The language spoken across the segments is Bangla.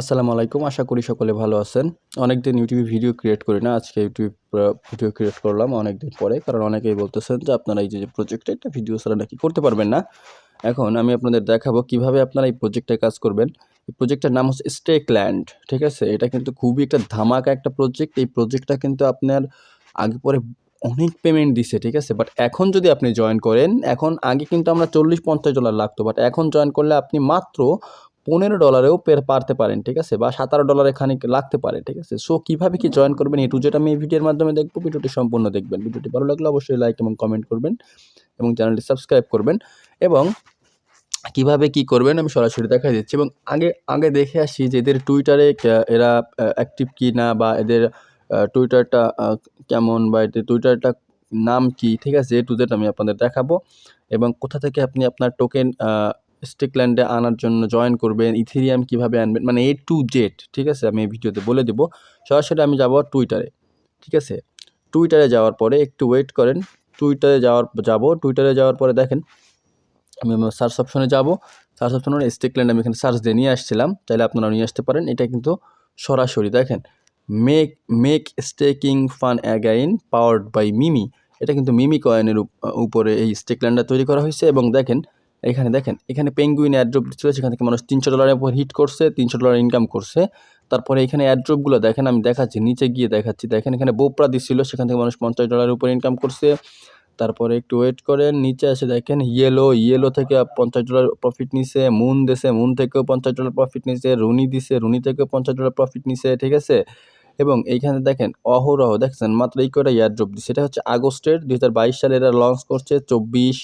আসসালামু আলাইকুম। আশা করি সকলে ভালো আছেন। অনেক দিন ইউটিউবে ভিডিও ক্রিয়েট করি না। আজকে ইউটিউব ভিডিও ক্রিয়েট করলাম অনেক দিন পরে। কারণ অনেকেই বলতেছেন যে, আপনারা এই যে প্রজেক্টে একটা ভিডিও ছাড়া নাকি করতে পারবেন না? এখন আমি আপনাদের দেখাবো কীভাবে আপনারা এই প্রজেক্টে কাজ করবেন। এই প্রজেক্টের নাম হচ্ছে স্টেক ল্যান্ড ঠিক আছে? এটা কিন্তু খুবই একটা ধামাকা একটা প্রজেক্ট এই প্রজেক্টটা কিন্তু আপনার আগে পরে অনেক পেমেন্ট দিছে, ঠিক আছে? বাট এখন যদি আপনি জয়েন করেন, এখন আগে কিন্তু আমরা চল্লিশ পঞ্চাশ ডলার লাগতো। বাট এখন জয়েন করলে আপনি মাত্র পনেরো ডলারেও পের, পারতে পারেন, ঠিক আছে? বা সাতারো ডলারে খানিক লাগতে পারে, ঠিক আছে? সো কীভাবে কি জয়েন করবেন? এই টু যেটা আমি এই ভিডিওর মাধ্যমে দেখব। ভিডিওটি সম্পূর্ণ দেখবেন। ভিডিওটি ভালো লাগলে অবশ্যই লাইক এবং কমেন্ট করবেন এবং চ্যানেলটি সাবস্ক্রাইব করবেন এবং কীভাবে কি করবেন আমি সরাসরি দেখা দিচ্ছি। এবং আগে আগে দেখে আসি যে এদের টুইটারে এরা অ্যাক্টিভ কি না বা এদের টুইটারটা কেমন বা এদের টুইটারটা নাম কি, ঠিক আছে? এ টু জেড আমি আপনাদের দেখাবো। এবং কোথা থেকে আপনি আপনার টোকেন স্টিকল্যান্ডে আনার জন্য জয়েন করবেন, ইথেরিয়াম কীভাবে আনবেন মানে এ টু জেড ঠিক আছে? আমি এই ভিডিওতে বলে দেবো। সরাসরি আমি যাব টুইটারে, ঠিক আছে? টুইটারে যাওয়ার পরে একটু ওয়েট করেন। টুইটারে যাওয়ার, যাব। টুইটারে যাওয়ার পরে দেখেন, আমি সার্চ অপশনে যাব। সার্চ অপশনে স্টিকল্যান্ড আমি এখানে সার্চ দিয়ে নিয়ে আসছিলাম। চাইলে আপনারা নিয়ে আসতে পারেন। এটা কিন্তু সরাসরি দেখেন। Make make staking fun again powered by Mimi এটা কিন্তু মিমি কয়েনের উপরে এই স্টেকল্যান্ডটা তৈরি করা হয়েছে এবং দেখেন এখানে দেখেন, এখানে পেঙ্গুইন অ্যাড্রপ ছিল সেখান থেকে মানুষ তিনশো ডলারের উপর হিট করছে, তিনশো ডলার ইনকাম করছে। তারপরে এখানে অ্যাড্রপগুলো দেখেন, আমি দেখাচ্ছি, নিচে গিয়ে দেখাচ্ছি। দেখেন, এখানে বোপরা দিছিল, সেখান থেকে মানুষ পঞ্চাশ ডলারের উপর ইনকাম করছে। তারপরে একটু ওয়েট করেন, নিচে এসে দেখেন ইয়েলো ইয়েলো থেকে পঞ্চাশ ডলার প্রফিট নিছে মুন দেশে মুন থেকেও পঞ্চাশ ডলার প্রফিট নিছে, রুনি দিছে, রুনি থেকেও পঞ্চাশ ডলার প্রফিট নিছে, ঠিক আছে? এবং এইখানে দেখেন, অহরহ, দেখছেন, মাত্র এই কয়টা ইয়ারড্রপ দিচ্ছে এটা হচ্ছে আগস্টের বাইশ সালে এরা লঞ্চ করছে, চব্বিশ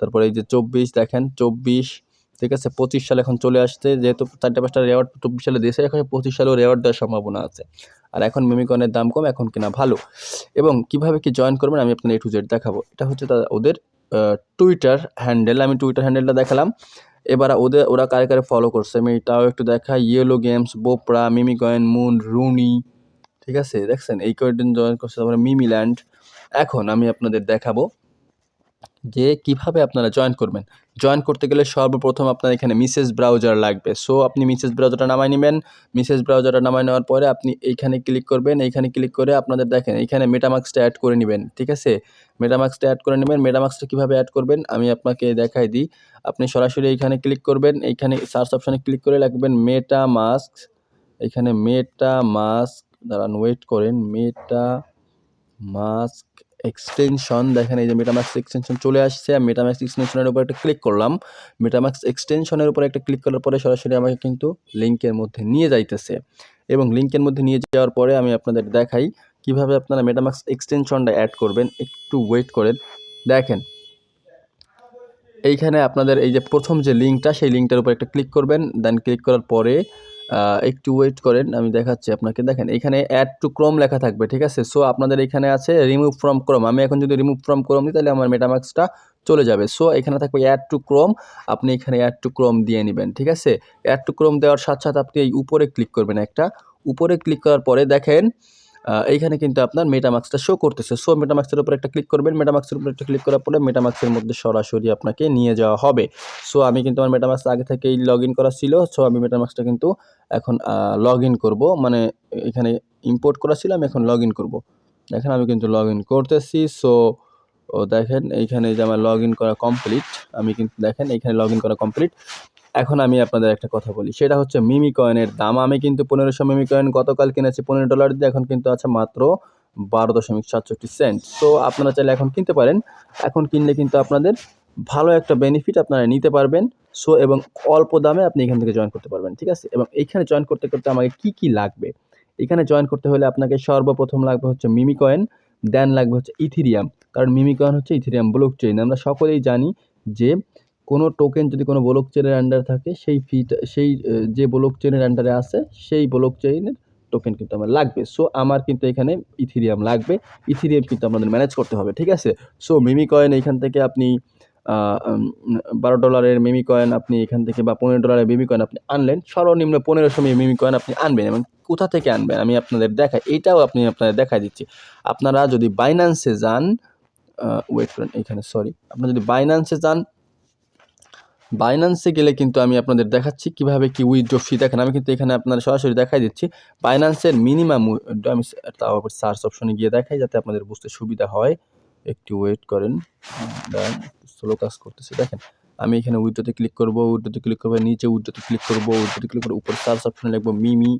তারপরে এই যে চব্বিশ দেখেন, চব্বিশ, ঠিক আছে, পঁচিশ সালে এখন চলে আসছে, যেহেতু চারটে পাঁচটা রেওয়ার্ড চব্বিশ সালে দিয়েছে, এখন পঁচিশ সালেও রেওয়ার্ড দেওয়ার সম্ভাবনা আছে। আর এখন মিমিকনের দাম কম, এখন কিনা ভালো। এবং কীভাবে কি জয়েন করবেন আমি আপনার এ টু জেড দেখাবো। এটা হচ্ছে ওদের টুইটার হ্যান্ডেল আমি টুইটার হ্যান্ডেলটা দেখালাম। এবার ওদের ওরা কারে কারে ফলো করছে, আমি এটাও একটু দেখাই। ইয়েলো গেমস বোপরা মিমি কয়েন মুন রুনি ঠিক আছে, দেখছেন? এই কয়েকদিন জয়েন করছে, তারপরে মিমিল্যান্ড এখন আমি আপনাদের দেখাবো। যে কীভাবে আপনারা জয়েন করবেন। জয়েন করতে গেলে সর্বপ্রথম আপনার এখানে মিসেস ব্রাউজার লাগবে। সো আপনি মিসেস ব্রাউজারটা নামাই নেবেন। মিসেস ব্রাউজারটা নামাই নেওয়ার পরে আপনি এইখানে ক্লিক করবেন। এইখানে ক্লিক করে আপনাদের দেখেন, এইখানে মেটামাক্সটা অ্যাড করে নেবেন, ঠিক আছে? মেটামাক্সটা অ্যাড করে নেবেন। মেটামাক্সটা কীভাবে অ্যাড করবেন? আমি আপনাকে দেখাই দিই। আপনি সরাসরি এইখানে ক্লিক করবেন। এইখানে সার্চ অপশানে ক্লিক করে রাখবেন মেটা মাস্ক এখানে মেটা মাস্ক দাঁড়ান ওয়েট করেন। মেটা মাস্ক এক্সটেনশন দেখেন এই যে মেটামাক্স এক্সটেনশন চলে আসছে আমি মেটামাক্স এক্সটেনশনের উপর একটা ক্লিক করলাম। মেটামাক্স এক্সটেনশনের উপর একটা ক্লিক করার পরে সরাসরি আমাকে কিন্তু লিঙ্কের মধ্যে নিয়ে যাইতেছে। এবং লিঙ্কের মধ্যে নিয়ে যাওয়ার পরে আমি আপনাদের দেখাই কীভাবে আপনারা মেটামাক্স এক্সটেনশনটা অ্যাড করবেন। একটু ওয়েট করেন। দেখেন, এইখানে আপনাদের এই যে প্রথম যে লিঙ্কটা সেই লিঙ্কটার উপর একটা ক্লিক করবেন। দেন ক্লিক করার পরে একটু ওয়েট করেন, আমি দেখাচ্ছি আপনাকে। দেখেন, এখানে অ্যাড টু ক্রোম লেখা থাকবে, ঠিক আছে? সো আপনাদের এখানে আছে রিমুভ ফ্রম ক্রোম আমি এখন যদি রিমুভ ফ্রম ক্রোম দিই তাহলে আমার মেটামাক্সটা চলে যাবে। সো এখানে থাকবে অ্যাড টু ক্রোম আপনি এখানে অ্যাড টু ক্রোম দিয়ে নেবেন, ঠিক আছে? অ্যাড টু ক্রোম দেওয়ার সাথে সাথে আপনি এই উপরে ক্লিক করবেন একটা। উপরে ক্লিক করার পরে দেখেন এইখানে কিন্তু আপনার মেটামাক্সটা শো করতেছে। সো মেটামাক্সের উপর একটা ক্লিক করবেন। মেটামাক্সের উপর একটা ক্লিক করার পরে মেটামাক্সের মধ্যে সরাসরি আপনাকে নিয়ে যাওয়া হবে। সো আমি কিন্তু আমার মেটামাক্স আগে থেকেই লগ ইন করা ছিল। সো আমি মেটামাক্সটা কিন্তু এখন লগ ইন করব। মানে এখানে ইম্পোর্ট করা ছিল, আমি এখন লগ ইন করব। দেখেন, আমি কিন্তু লগ ইন করতেছি। সো ও দেখেন, এইখানে যে আমার লগ ইন করা কমপ্লিট আমি কিন্তু দেখেন, এইখানে লগ ইন করা কমপ্লিট এখন আমি আপনাদের একটা কথা বলি। সেটা হচ্ছে মিমি কয়েনের দাম। আমি কিন্তু পনেরোশো মিমি কয়েন গতকাল কিনেছি, পনেরো ডলার দিয়ে। এখন কিন্তু আছে মাত্র বারো দশমিক সাতষট্টি সেন্ট। সো আপনারা চাইলে এখন কিনতে পারেন। এখন কিনলে কিন্তু আপনাদের ভালো একটা বেনিফিট আপনারা নিতে পারবেন। সো এবং অল্প দামে আপনি এখান থেকে জয়েন করতে পারবেন, ঠিক আছে? এবং এইখানে জয়েন করতে করতে আমাকে কি কি লাগবে? এখানে জয়েন করতে হলে আপনাকে সর্বপ্রথম লাগবে হচ্ছে মিমি কয়েন দেন লাগবে হচ্ছে ইথিরিয়াম। কারণ মিমি কয়েন হচ্ছে ইথিরিয়াম ব্লক চেইন আমরা সকলেই জানি যে কোনো টোকেন যদি কোনো ব্লক চেনের আন্ডার থাকে, সেই ফিট সেই যে ব্লক চেনের আন্ডারে আছে, সেই ব্লক চেইনের টোকেন কিন্তু আমার লাগবে। সো আমার কিন্তু এখানে ইথিরিয়াম লাগবে। ইথিরিয়াম কিন্তু আমাদের ম্যানেজ করতে হবে, ঠিক আছে? সো মিমি কয়েন এখান থেকে আপনি বারো ডলারের মিমি কয়েন আপনি এখান থেকে বা পনেরো ডলারের মিমি কয়েন আপনি আনলেন, সর্বনিম্ন পনেরোশো মিমি কয়েন আপনি আনবেন এবং কোথা থেকে আনবেন আমি আপনাদের দেখাই এইটাও আপনি আপনাদের দেখাই দিচ্ছি। আপনারা যদি বাইন্যান্সে যান ওয়েট করেন, এখানে সরি আপনারা যদি বাইন্যান্সে যান বাইন্যান্সে গেলে কিন্তু আমি আপনাদের দেখাচ্ছি কীভাবে কি উইথড্র ফি দেখেন, আমি কিন্তু এখানে আপনার সরাসরি দেখাই দিচ্ছি। বাইন্যান্সের মিনিমাম আমি তাও সার্চ অপশনে গিয়ে দেখাই যাতে আপনাদের বুঝতে সুবিধা হয়। একটু ওয়েট করেন। স্লো কাজ করতেছে। দেখেন, আমি এখানে উইড্রোতে ক্লিক করব উইড্রোতে ক্লিক করব, নিচে উইড্রোতে ক্লিক করব উইড্রোতে ক্লিক করে উপর সার্চ অপশনে লিখব মিমি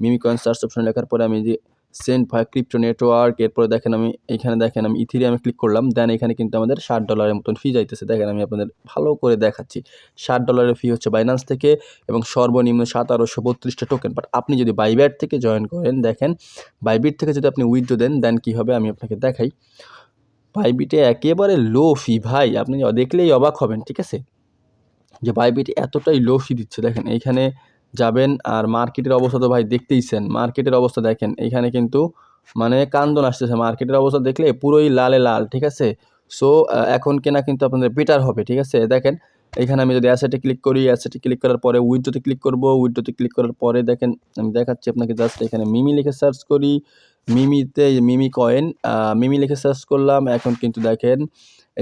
মিমি কয়েন সার্চ অপশনে লেখার পরে আমি যে সেন্ট ভাই ক্রিপ্টো নেটওয়ার্ক, এরপরে দেখেন আমি, এখানে দেখেন আমি ইথিরিয়ামে ক্লিক করলাম দেন এখানে কিন্তু আমাদের ষাট ডলারের মতন ফি যাইতেছে। দেখেন আমি আপনাদের ভালো করে দেখাচ্ছি। ষাট ডলারের ফি হচ্ছে বাইন্যান্স থেকে এবং সর্বনিম্ন সাতারোশো বত্রিশটা টোকেন বাট আপনি যদি বাইব্যাট থেকে জয়েন করেন, দেখেন বাইবিট থেকে যদি আপনি উইথড্রো দেন দেন কী হবে? আমি আপনাকে দেখাই। বাইবিটে একেবারে লো ফি ভাই। আপনি দেখলেই অবাক হবেন, ঠিক আছে? যে বাইবিট এতটাই লো ফি দিচ্ছে। দেখেন এইখানে যাবেন আর মার্কেটের অবস্থা তো ভাই দেখতেইছেন মার্কেটের অবস্থা দেখেন, এখানে কিন্তু মানে কান্দন আসতেছে। মার্কেটের অবস্থা দেখলে পুরোই লালে লাল, ঠিক আছে? সো এখন কেনা কিন্তু আপনাদের বেটার হবে, ঠিক আছে? দেখেন, এখানে আমি যদি অ্যাসেটে ক্লিক করি অ্যাসেটে ক্লিক করার পরে উইড্রোতে ক্লিক করব। উইড্রোতে ক্লিক করার পরে দেখেন, আমি দেখাচ্ছি আপনাকে জাস্ট এখানে মিমি লিখে সার্চ করি। মিমিতে মিমি কয়েন মিমি লিখে সার্চ করলাম। এখন কিন্তু দেখেন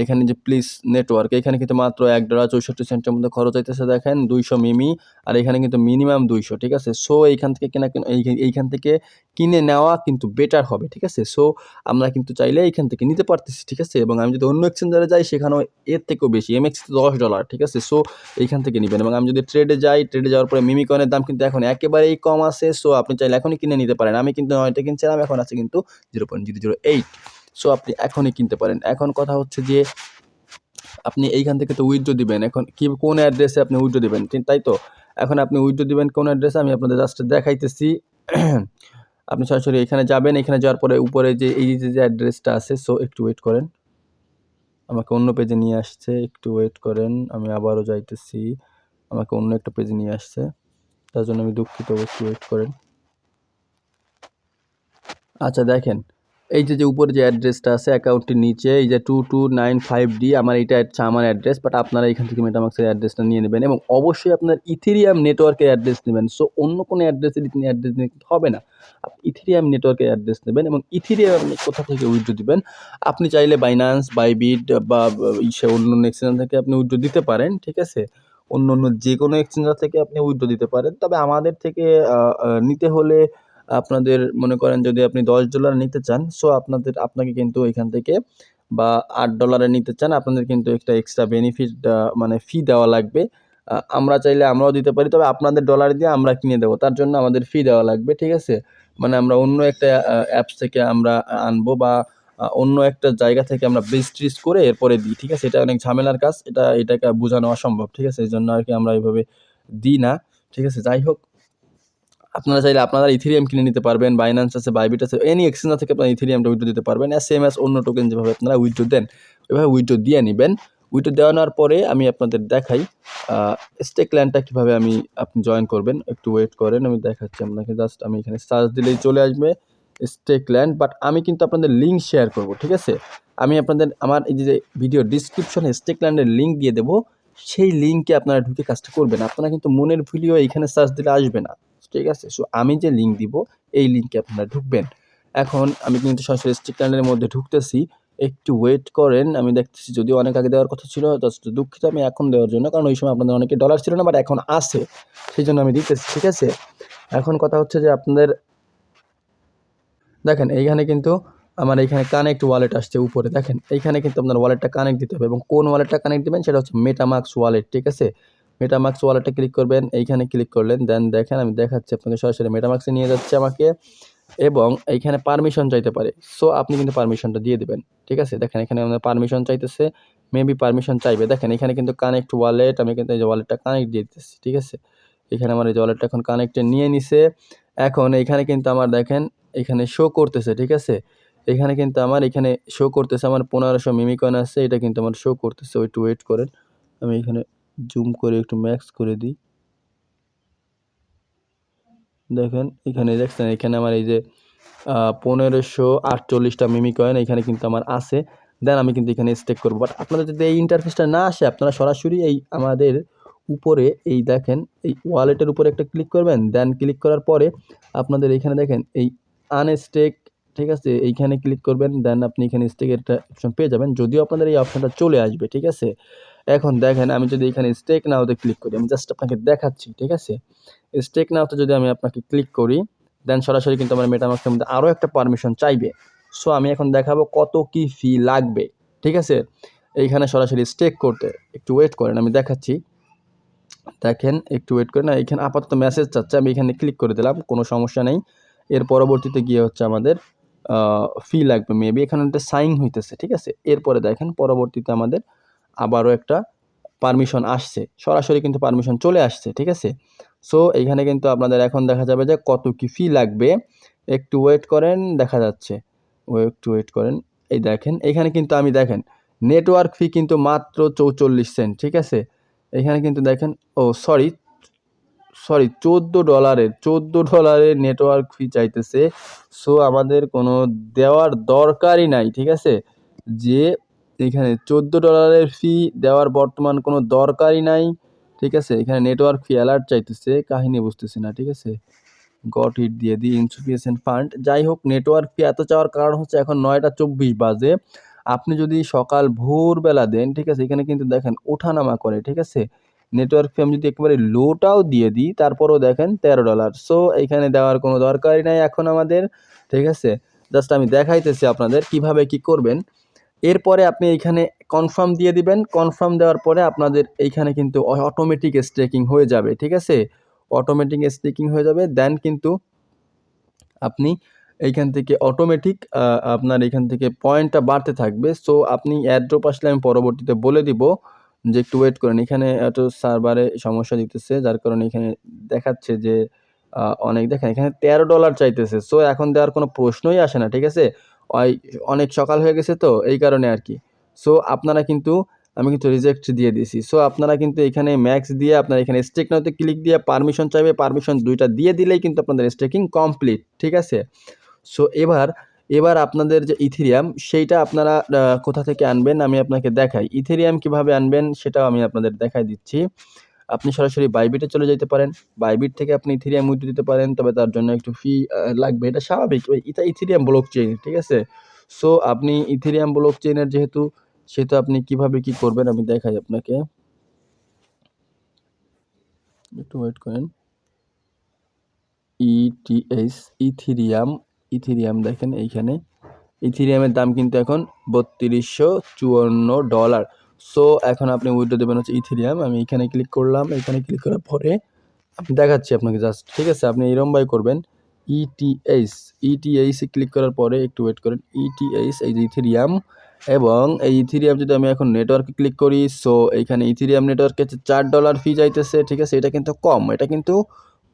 এখানে যে প্লিজ নেটওয়ার্ক এখানে কিন্তু মাত্র এক ডলার চৌষট্টি সেন্টের মধ্যে খরচ হইতেছে দেখেন, দুইশো মিমি, আর এখানে কিন্তু মিনিমাম দুইশো, ঠিক আছে? সো এইখান থেকে কেনা এই- এইখান থেকে কিনে নেওয়া কিন্তু বেটার হবে, ঠিক আছে? সো আমরা কিন্তু চাইলে এইখান থেকে নিতে পারতেছি, ঠিক আছে? এবং আমি যদি অন্য এক্সচেঞ্জারে যাই, সেখানেও এর থেকেও বেশি এমএক্স দশ ডলার, ঠিক আছে? সো এইখান থেকে নেবেন এবং আমি যদি ট্রেডে যাই ট্রেডে যাওয়ার পরে মিমি কয়েনের দাম কিন্তু এখন একেবারেই কম আছে। সো আপনি চাইলে এখনই কিনে নিতে পারেন। আমি কিন্তু নয়টা কিনছিলাম, এখন আছে কিন্তু zero point zero zero eight so আপনি এখনই কিনতে পারেন। এখন কথা হচ্ছে যে, আপনি এইখান থেকে তো উইথড্রো দিবেন। এখন কি, কোন অ্যাড্রেসে আপনি উইথড্রো দিবেন? তাই তো? এখন আপনি উইথড্রো দিবেন কোন অ্যাড্রেসে আমি আপনাদের জাস্ট দেখাইতেছি। আপনি সরাসরি এখানে যাবেন। এখানে যাওয়ার পরে উপরে যে, এই যে যে অ্যাড্রেসটা আছে সো একটু ওয়েট করেন। আমাকে অন্য পেজে নিয়ে আসছে। একটু ওয়েট করেন। আমি আবারও যাইতেছি। আমাকে অন্য একটা পেজে নিয়ে আসছে। তার জন্য আমি দুঃখিত, একটু ওয়েট করেন। আচ্ছা দেখেন। এই যে যে উপরে যে অ্যাড্রেসটা আছে অ্যাকাউন্টটির নিচে, এই যে two two nine five D আমার এটা হচ্ছে আমার অ্যাড্রেস বাট আপনারা এখান থেকে মেটামাক্সের অ্যাড্রেসটা নিয়ে নেবেন এবং অবশ্যই আপনার ইথেরিয়াম নেটওয়ার্কের অ্যাড্রেস নেবেন। সো অন্য কোনো অ্যাড্রেসে তিনি অ্যাড্রেস নিতে হবে না। ইথেরিয়াম নেটওয়ার্কের অ্যাড্রেস নেবেন এবং ইথেরিয়াম আপনি কোথা থেকে উইথড্রো দিবেন? আপনি চাইলে বাইনান্স বাইবিট বা ইসে অন্য এক্সচেঞ্জ থেকে আপনি উইথড্রো দিতে পারেন, ঠিক আছে? অন্য অন্য যে কোনো এক্সচেঞ্জার থেকে আপনি উইথড্রো দিতে পারেন। তবে আমাদের থেকে নিতে হলে আপনাদের মনে করেন যদি আপনি দশ ডলার নিতে চান সো আপনাদের, আপনাকে কিন্তু এখান থেকে বা আট ডলারে নিতে চান, আপনাদের কিন্তু একটা এক্সট্রা বেনিফিট মানে ফি দেওয়া লাগবে। আমরা চাইলে আমরাও দিতে পারি, তবে আপনাদের ডলার দিয়ে আমরা কিনে দেবো, তার জন্য আমাদের ফি দেওয়া লাগবে, ঠিক আছে? মানে আমরা অন্য একটা অ্যাপস থেকে আমরা আনব বা অন্য একটা জায়গা থেকে আমরা বেস্ট ট্রিস করে এরপরে দিই, ঠিক আছে? এটা অনেক ঝামেলার কাজ, এটা, এটাকে বোঝানো অসম্ভব ঠিক আছে? এই জন্য আর কি আমরা এইভাবে দিই না, ঠিক আছে? যাই হোক আপনারা চাইলে আপনারা ইথেরিয়াম কিনে নিতে পারবেন বাইন্যান্স আছে বাইবিট আছে এনি এক্সচেঞ্জার থেকে আপনারা ইথেরিয়ামটা উইথড্রো দিতে পারবেন আর সেম অ্যাস অন্য টোকেন যেভাবে আপনারা উইথড্রো দেন ওইভাবে উইথড্রো দিয়ে নেবেন। উইথড্রো দেওয়ানোর পরে আমি আপনাদের দেখাই স্টেক ল্যান্ডটা কীভাবে আমি আপনি জয়েন করবেন। একটু ওয়েট করেন, আমি দেখাচ্ছি আপনাকে জাস্ট আমি এখানে সার্চ দিলেই চলে আসবে স্টেক ল্যান্ড বাট আমি কিন্তু আপনাদের লিঙ্ক শেয়ার করব, ঠিক আছে? আমি আপনাদের, আমার এই যে ভিডিও ডিসক্রিপশনে স্টেক ল্যান্ডের লিঙ্ক দিয়ে দেবো, সেই লিঙ্কে আপনারা ঢুকে কাজটা করবেন। আপনারা কিন্তু মনের ভিডিও এইখানে সার্চ দিলে আসবে না। ঠিক আছে? সো আমি যে লিঙ্ক দিব, এই লিঙ্কে আপনারা ঢুকবেন। এখন আমি কিন্তু সরাসরি স্টিক চ্যানেলের মধ্যে ঢুকতেছি। একটু ওয়েট করেন, আমি দেখতেছি যদিও অনেক আগে দেওয়ার কথা ছিল জাস্ট দুঃখিত আমি এখন দেওয়ার জন্য, কারণ ওই সময় আপনাদের অনেকে ডলার ছিল না বাট এখন আছে। সেই জন্য আমি দিতেছি, ঠিক আছে? এখন কথা হচ্ছে যে আপনাদের, দেখেন, এইখানে কিন্তু আমার এইখানে কানেক্ট ওয়ালেট আসছে উপরে, দেখেন? এইখানে কিন্তু আপনার ওয়ালেটটা কানেক্ট দিতে হবে এবং কোন ওয়ালেটটা কানেক্ট দিবেন সেটা হচ্ছে মেটামাক্স ওয়ালেট ঠিক আছে? মেটামাক্স ওয়ালেটে ক্লিক করবেন, এইখানে ক্লিক করলেন দেন দেখেন আমি দেখাচ্ছি আপনাকে সরাসরি মেটামাক্সে নিয়ে যাচ্ছে আমাকে, এবং এইখানে পারমিশন চাইতে পারে। সো আপনি কিন্তু পারমিশনটা দিয়ে দেবেন, ঠিক আছে? দেখেন এখানে আমাদের পারমিশন চাইতেছে মেবি পারমিশন চাইবে। দেখেন, এখানে কিন্তু কানেক্ট ওয়ালেট আমি কিন্তু এই যে ওয়ালেটটা কানেক্ট দিয়ে দিতেছি, ঠিক আছে? এখানে আমার এই যে ওয়ালেটটা এখন কানেক্টে নিয়ে নিছে। এখন এখানে কিন্তু আমার দেখেন, এখানে শো করতেছে, ঠিক আছে? এখানে কিন্তু আমার, এখানে শো করতেছে, আমার পনেরোশো মিমিকন আছে, এটা কিন্তু আমার শো করতেছে। ওই টু ওয়েট করেন, আমি এখানে জুম করে একটু ম্যাক্স করে দিই। দেখেন, এখানে দেখছেন, এখানে আমার এই যে পনেরোশো আটচল্লিশটা মিমি কয়েন এখানে কিন্তু আমার আছে। দেন আমি কিন্তু এখানে স্টেক করব। বাট আপনাদের যদি এই ইন্টারফেসটা না আসে, আপনারা সরাসরি এই আমাদের উপরে এই দেখেন, এই ওয়ালেটের উপরে একটা ক্লিক করবেন। দেন ক্লিক করার পরে আপনাদের এখানে দেখেন, এই আনস্টেক ঠিক আছে? এইখানে ক্লিক করবেন। দেন আপনি এখানে স্টেকের একটা অপশন পেয়ে যাবেন। যদিও আপনাদের এই অপশনটা চলে আসবে, ঠিক আছে? এখন দেখেন, আমি যদি এখানে স্টেক নাওতে ক্লিক করি, আমি জাস্ট আপনাকে দেখাচ্ছি, ঠিক আছে? স্টেক নাওতে যদি আমি আপনাকে ক্লিক করি দেন সরাসরি কিন্তু আমার মেটামাক্সের মধ্যে আরও একটা পারমিশন চাইবে। সো আমি এখন দেখাবো কত কি ফি লাগবে, ঠিক আছে? এইখানে সরাসরি স্টেক করতে, একটু ওয়েট করেন, আমি দেখাচ্ছি। দেখেন, একটু ওয়েট করেন এখানে আপাতত মেসেজ চাচ্ছে, আমি এখানে ক্লিক করে দিলাম, কোনো সমস্যা নেই। এর পরবর্তীতে গিয়ে হচ্ছে আমাদের ফি লাগবে মেবি এখানে একটা সাইন হইতেছে, ঠিক আছে? এরপরে দেখেন, পরবর্তীতে আমাদের আবারও একটা পারমিশন আসছে। সরাসরি কিন্তু পারমিশন চলে আসছে, ঠিক আছে? সো এইখানে কিন্তু আপনাদের এখন দেখা যাবে যে কত কি ফি লাগবে। একটু ওয়েট করেন, দেখা যাচ্ছে। একটু ওয়েট করেন। এই দেখেন, এখানে কিন্তু আমি দেখেন নেটওয়ার্ক ফি কিন্তু মাত্র চৌচল্লিশ সেন্ট ঠিক আছে? এখানে কিন্তু দেখেন, ও সরি সরি চোদ্দ ডলারের চোদ্দ ডলারের নেটওয়ার্ক ফি চাইতেছে। সো আমাদের কোনো দেওয়ার দরকারই নাই, ঠিক আছে? যে এখানে চোদ্দ ডলারের ফি দেওয়ার বর্তমান কোনো দরকারই নাই, ঠিক আছে? এখানে নেটওয়ার্ক ফি অ্যালার্ট চাইতেছে, কাহিনী বুঝতেছি না, ঠিক আছে? গট হিট দিয়ে দিই ইনসুফিসিয়েন্ট ফান্ড যাই হোক নেটওয়ার্ক ফি এত চাওয়ার কারণ হচ্ছে এখন নয়টা চব্বিশ বাজে। আপনি যদি সকাল ভোরবেলা দেন, ঠিক আছে? এখানে কিন্তু দেখেন ওঠানামা করে, ঠিক আছে? নেটওয়ার্ক ফি আমি যদি একেবারে লোটাও দিয়ে দিই, তারপরেও দেখেন তেরো ডলার। সো এখানে দেওয়ার কোনো দরকারই নাই এখন আমাদের, ঠিক আছে? জাস্ট আমি দেখাইতেছি আপনাদের কীভাবে কি করবেন। এরপরে আপনি এইখানে কনফার্ম দিয়ে দিবেন। কনফার্ম দেওয়ার পরে আপনাদের এইখানে কিন্তু অটোমেটিক স্ট্রেকিং হয়ে যাবে, ঠিক আছে? অটোমেটিক স্ট্রেকিং হয়ে যাবে। দেন কিন্তু আপনি এইখান থেকে অটোমেটিক আপনার এখান থেকে পয়েন্টটা বাড়তে থাকবে। সো আপনি অ্যাড্রপ আসলে আমি পরবর্তীতে বলে দিব যে একটু ওয়েট করেন। এখানে এত সার্ভারে সমস্যা দিতেছে, যার কারণে এখানে দেখাচ্ছে যে অনেক, দেখেন এখানে তেরো ডলার চাইতেছে। সো এখন দেওয়ার কোনো প্রশ্নই আসে না, ঠিক আছে? অনেক সকাল হয়ে গেছে তো, এই কারণে আর কি। সো আপনারা কিন্তু, আমি কিন্তু রিজেক্ট দিয়ে দিয়েছি। সো আপনারা কিন্তু এখানে ম্যাক্স দিয়ে আপনার এখানে স্টেক নাওতে ক্লিক দিয়ে পারমিশন চাইবে পারমিশন দুইটা দিয়ে দিলেই কিন্তু আপনাদের স্টেকিং কমপ্লিট ঠিক আছে? সো এবার এবার আপনাদের যে ইথেরিয়াম সেইটা আপনারা কোথা থেকে আনবেন আমি আপনাকে দেখাই। ইথেরিয়াম কীভাবে আনবেন সেটাও আমি আপনাদের দেখাই দিচ্ছি। আপনি সরাসরি বাইবিটে চলে যেতে পারেন। বাইবিট থেকে আপনি ইথিরিয়াম উইথ দিতে পারেন, তবে তার জন্য একটু ফি লাগবে। এটা স্বাভাবিক। এটা ইথিরিয়াম ব্লক চেইন ঠিক আছে? সো আপনি ইথিরিয়াম ব্লক চেইনের যেহেতু সেটা আপনি কীভাবে কি করবেন আমি দেখাই আপনাকে। একটু ওয়েট করেন। ইটিএস ইথিরিয়াম ইথিরিয়াম দেখেন এইখানে। ইথিরিয়ামের দাম কিন্তু এখন বত্রিশশো চুয়ান্ন ডলার সো এখন আপনি উইডো দেবেন হচ্ছে ইথেরিয়াম আমি এখানে ক্লিক করলাম, এখানে ক্লিক করার পরে আমি দেখাচ্ছি আপনাকে জাস্ট ঠিক আছে? আপনি এরমভাবে করবেন E ইটিএস ইটিএইসে ক্লিক করার পরে একটু ওয়েট করেন ইটিএইস এই যে ইথিরিয়াম এবং এই ইথিরিয়াম যদি আমি এখন নেটওয়ার্কে ক্লিক করি সো এইখানে ইথিরিয়াম নেটওয়ার্কে চার ডলার ফি যাইতেছে, ঠিক আছে? এটা কিন্তু কম, এটা কিন্তু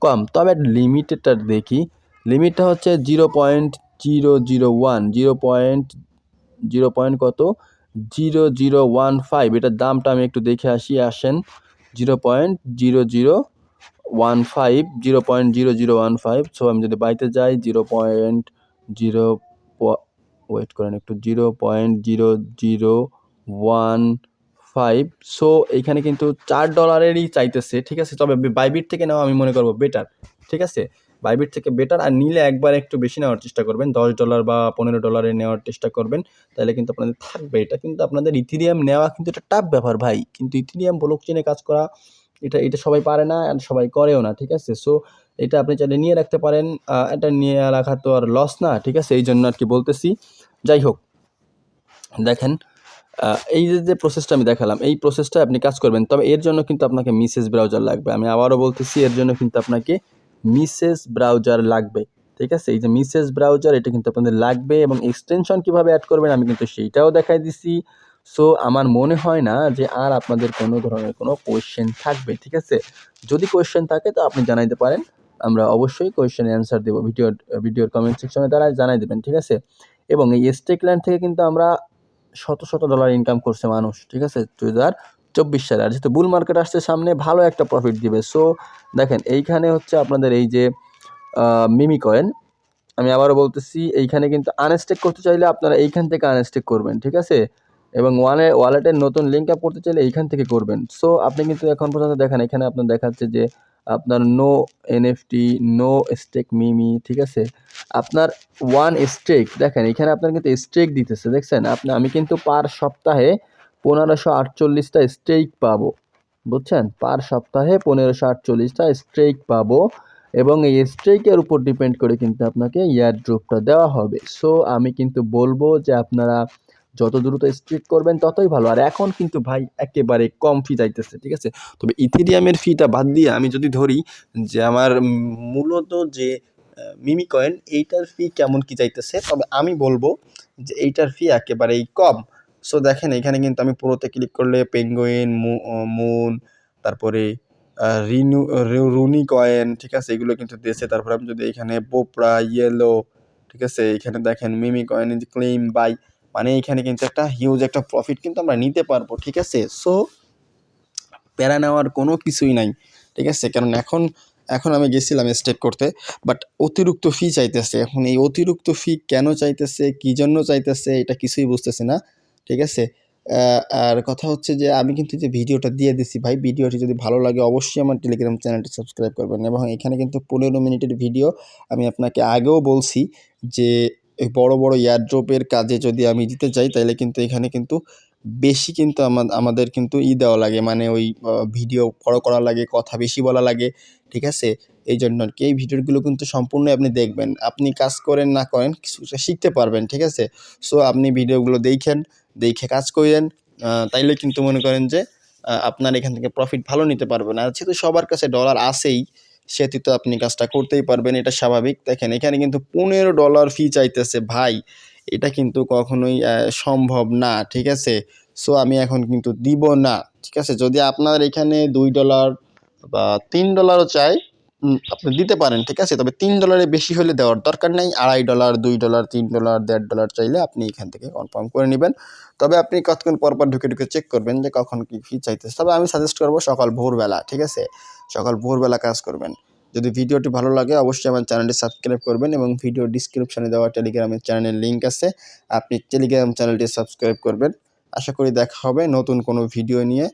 কম। তবে লিমিটেডটা দেখি লিমিটটা হচ্ছে zero point zero zero one zero point zero point কত? জিরো জিরো ওয়ান ফাইভ, এটার দামটা আমি একটু দেখে আসি, আসেন। Zero point zero zero one five, zero point zero zero one five so আমি যদি বাইতে যাই, জিরো পয়েন্ট জিরো ওয়েট করেন একটু, zero point zero zero one five so এখানে কিন্তু চার ডলারেরই চাইতেছে, ঠিক আছে? তবে বাইবিট থেকে নেওয়া আমি মনে করব বেটার ঠিক আছে? বাইবিট থেকে বেটার আর নিলে একবার একটু বেশি নেওয়ার চেষ্টা করবেন। দশ ডলার বা পনেরো ডলারে নেওয়ার চেষ্টা করবেন। তাহলে কিন্তু আপনাদের থাকবে। এটা কিন্তু আপনাদের ইথিরিয়াম নেওয়া কিন্তু এটা টাফ ব্যাপার ভাই। কিন্তু ইথিরিয়াম ব্লক চেনে কাজ করা, এটা এটা সবাই পারে না আর সবাই করেও না, ঠিক আছে? সো এটা আপনি চাইলে নিয়ে রাখতে পারেন। এটা নিয়ে রাখা তো আর লস না, ঠিক আছে? এই জন্য আর কি বলতেছি। যাই হোক, দেখেন এই যে যে প্রসেসটা আমি দেখালাম, এই প্রসেসটা আপনি কাজ করবেন। তবে এর জন্য কিন্তু আপনাকে মিসেস ব্রাউজার লাগবে। আমি আবারও বলতেছি, এর জন্য কিন্তু আপনাকে মিসেস ব্রাউজার লাগবে, ঠিক আছে? এই যে মিসেস ব্রাউজার, এটা কিন্তু আপনাদের লাগবে এবং এক্সটেনশন কীভাবে অ্যাড করবেন আমি কিন্তু সেইটাও দেখাই দিছি। সো আমার মনে হয় না যে আর আপনাদের কোনো ধরনের কোনো কোয়েশ্চেন থাকবে, ঠিক আছে? যদি কোয়েশ্চেন থাকে তো আপনি জানাইতে পারেন, আমরা অবশ্যই কোয়েশ্চেনের অ্যান্সার দেবো ভিডিওর ভিডিওর কমেন্ট সেকশনে দ্বারা জানাই দেবেন, ঠিক আছে? এবং এই স্টেক ল্যান্ড থেকে কিন্তু আমরা শত শত ডলার ইনকাম করছে মানুষ, ঠিক আছে? টু হাজার চব্বিশ সালে। আর যেহেতু বুল মার্কেট আসছে সামনে, ভালো একটা প্রফিট দিবে। সো দেখেন, এইখানে হচ্ছে আপনাদের এই যে মিমি কয়েন আমি আবারও বলতেছি, এইখানে কিন্তু আনস্টেক করতে চাইলে আপনারা এইখান থেকে আনস্টেক করবেন, ঠিক আছে? এবং ওয়ালে ওয়ালেটের নতুন লিঙ্ক আপ করতে চাইলে এইখান থেকে করবেন। সো আপনি কিন্তু এখন পর্যন্ত দেখেন, এখানে আপনার দেখাচ্ছে যে, আপনার no NFT no stake Mimi ঠিক আছে? আপনার ওয়ান স্টেক দেখেন, এখানে আপনার কিন্তু স্টেক দিতেছে, দেখছেন? আপনি, আমি কিন্তু পার সপ্তাহে পনেরোশো আটচল্লিশটা স্ট্রেক পাবো, বুঝছেন? পার সপ্তাহে পনেরোশো আটচল্লিশটা স্ট্রেক পাবো এবং এই স্ট্রেকের উপর ডিপেন্ড করে কিন্তু আপনাকে ইয়ার ড্রপটা দেওয়া হবে। সো আমি কিন্তু বলব যে আপনারা যত দ্রুত স্ট্রিক করবেন, ততই ভালো। আর এখন কিন্তু ভাই একেবারে কম ফি যাইতেছে, ঠিক আছে? তবে ইথেরিয়ামের ফিটা বাদ দিয়ে আমি যদি ধরি যে আমার মূলত যে মিমি কয়েন এইটার ফি কেমন কি যাইতেছে? তবে আমি বলব যে এইটার ফি একেবারেই কম। সো দেখেন এখানে কিন্তু আমি পুরোতে ক্লিক করলে পেঙ্গুইন মুন তারপরে আহ, রিনু রুনি কয়েন ঠিক আছে? এগুলো কিন্তু দিয়েছে। তারপরে আমি যদি এখানে বোপরা ইয়েলো ঠিক আছে? এখানে দেখেন মিমি কয়েন ক্লেম বাই মানে এখানে কিন্তু একটা হিউজ একটা প্রফিট কিন্তু আমরা নিতে পারব ঠিক আছে? সো প্যারা নেওয়ার কোনো কিছুই নাই ঠিক আছে? কারণ এখন এখন আমি গেছিলাম স্টেক করতে বাট অতিরিক্ত ফি চাইতেছে। এখন এই অতিরিক্ত ফি কেন চাইতেছে? কী জন্য চাইতেছে? এটা কিছুই বুঝতেছে না। ঠিক আছে? আর কথা হচ্ছে যে, আমি কিন্তু যে ভিডিওটা দিয়ে দিছি ভাই, ভিডিওটি যদি ভালো লাগে অবশ্যই আমার টেলিগ্রাম চ্যানেলটি সাবস্ক্রাইব করবেন। এবং এখানে কিন্তু পনেরো মিনিটের ভিডিও আমি আপনাকে আগেও বলছি যে বড় বড় এয়ারড্রপের কাজে যদি আমি দিতে যাই তাহলে কিন্তু এখানে কিন্তু বেশি কিন্তু আমাদের কিন্তু ই দেওয়া লাগে। মানে ওই ভিডিও বড় করা লাগে, কথা বেশি বলা লাগে, ঠিক আছে? এই জন্য আর কি এই ভিডিওগুলো কিন্তু সম্পূর্ণ আপনি দেখবেন। আপনি কাজ করেন, না করেন, কিছু শিখতে পারবেন, ঠিক আছে? সো আপনি ভিডিওগুলো দেখেন দেখে কাজ করেন তাইলে কিন্তু মনে করেন যে আপনার এখান থেকে প্রফিট ভালো নিতে পারবেন। আর যেহেতু সবার কাছে ডলার আসেই সেহেতু তো আপনি কাজটা করতেই পারবেন, এটা স্বাভাবিক। দেখেন, এখানে কিন্তু পনেরো ডলার ফি চাইতেছে ভাই। এটা কিন্তু কখনোই সম্ভব না, ঠিক আছে? সো আমি এখন কিন্তু দিব না, ঠিক আছে? যদি আপনার এখানে দুই ডলার বা তিন ডলারও চাই আপনি দিতে পারেন, ঠিক আছে? তবে তিন ডলারের বেশি হলে দেওয়ার দরকার নেই। আড়াই ডলার দুই ডলার তিন ডলার দেড় ডলার চাইলে আপনি এখান থেকে কনফার্ম করে নেবেন। তবে আপনি কতক্ষণ পর পর ঢুকে ঢুকে চেক করবেন যে কখন কি ফি চাইতেছে। তবে আমি সাজেস্ট করব সকাল ভোরবেলা, ঠিক আছে? সকাল ভোরবেলা কাজ করবেন। যদি ভিডিওটি ভালো লাগে, অবশ্যই আমার চ্যানেলটি সাবস্ক্রাইব করবেন এবং ভিডিও ডিসক্রিপশানে দেওয়া টেলিগ্রামের চ্যানেলের লিঙ্ক আছে। আপনি টেলিগ্রাম চ্যানেলটি সাবস্ক্রাইব করবেন। আশা করি দেখা হবে নতুন কোনো ভিডিও নিয়ে।